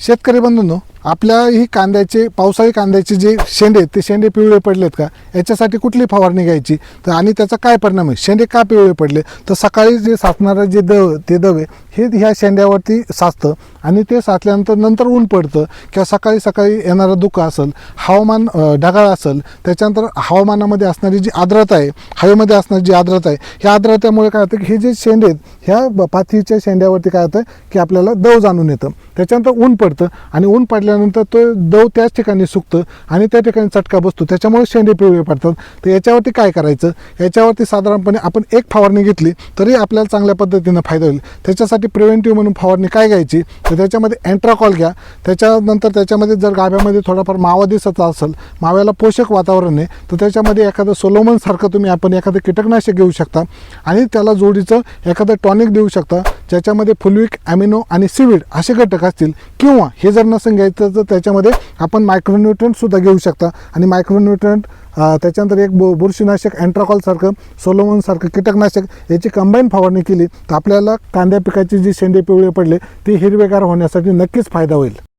शेतकरी बंधूंनो आपल्या ही कांद्याचे पावसाळी कांद्याचे जे शेंडे आहेत, ते शेंडे पिवळे पडलेत का? याच्यासाठी कुठली फवारणी घ्यायची? तर आणि त्याचा काय परिणाम आहे? शेंडे का पिवळे पडले? तर सकाळी जे साचणारं जे दव ते दवे हे ह्या शेंड्यावरती साचतं आणि ते साचल्यानंतर नंतर ऊन पडतं किंवा सकाळी सकाळी येणारं दुःख असेल हवामान ढगाळ असेल त्याच्यानंतर हवामानामध्ये असणारी जी आर्द्रता आहे हवेमध्ये असणारी जी आर्द्रता आहे ह्या आर्द्रतेमुळे काय होतं की हे जे शेंडे आहेत ह्या पाथीच्या शेंड्यावरती काय होतं की आपल्याला दव जाणून येतं. त्याच्यानंतर ऊन पडतं आणि ऊन पडल्यानंतर तो दव त्याच ठिकाणी सुकतं आणि त्या ठिकाणी चटका बसतो. त्याच्यामुळे शेंडे पिवळे पडतात. तर याच्यावरती काय करायचं? याच्यावरती साधारणपणे आपण एक फवारणी घेतली तरी आपल्याला चांगल्या पद्धतीनं फायदा होईल. त्याच्यासाठी प्रिव्हेंटिव्ह म्हणून फवारणी काय घ्यायची? तर त्याच्यामध्ये अँट्राकॉल घ्या. त्याच्यानंतर त्याच्यामध्ये जर गाभ्यामध्ये थोडाफार मावा दिसत असेल माव्याला पोषक वातावरण आहे तर त्याच्यामध्ये एखादं सोलोमनसारखं तुम्ही आपण एखादं कीटकनाशक घेऊ शकता आणि त्याला जोडीचं एखादं टॉनिक देऊ शकता. ज्याच्यामध्ये फुलविक ॲमिनो आणि सिविड असे घटक असतील किंवा हे जर नसून घ्यायचं तर त्याच्यामध्ये आपण मायक्रोन्युट्रंटसुद्धा घेऊ शकता. आणि मायक्रोन्युट्रंट त्याच्यानंतर एक बु बुरशीनाशक अँट्राकॉलसारखं सोलोमनसारखं कीटकनाशक याची कंबाईन फवारणी केली तर आपल्याला कांद्या पिकाची जी शेंडे पिवळे पडले ती हिरवेगार होण्यासाठी नक्कीच फायदा होईल.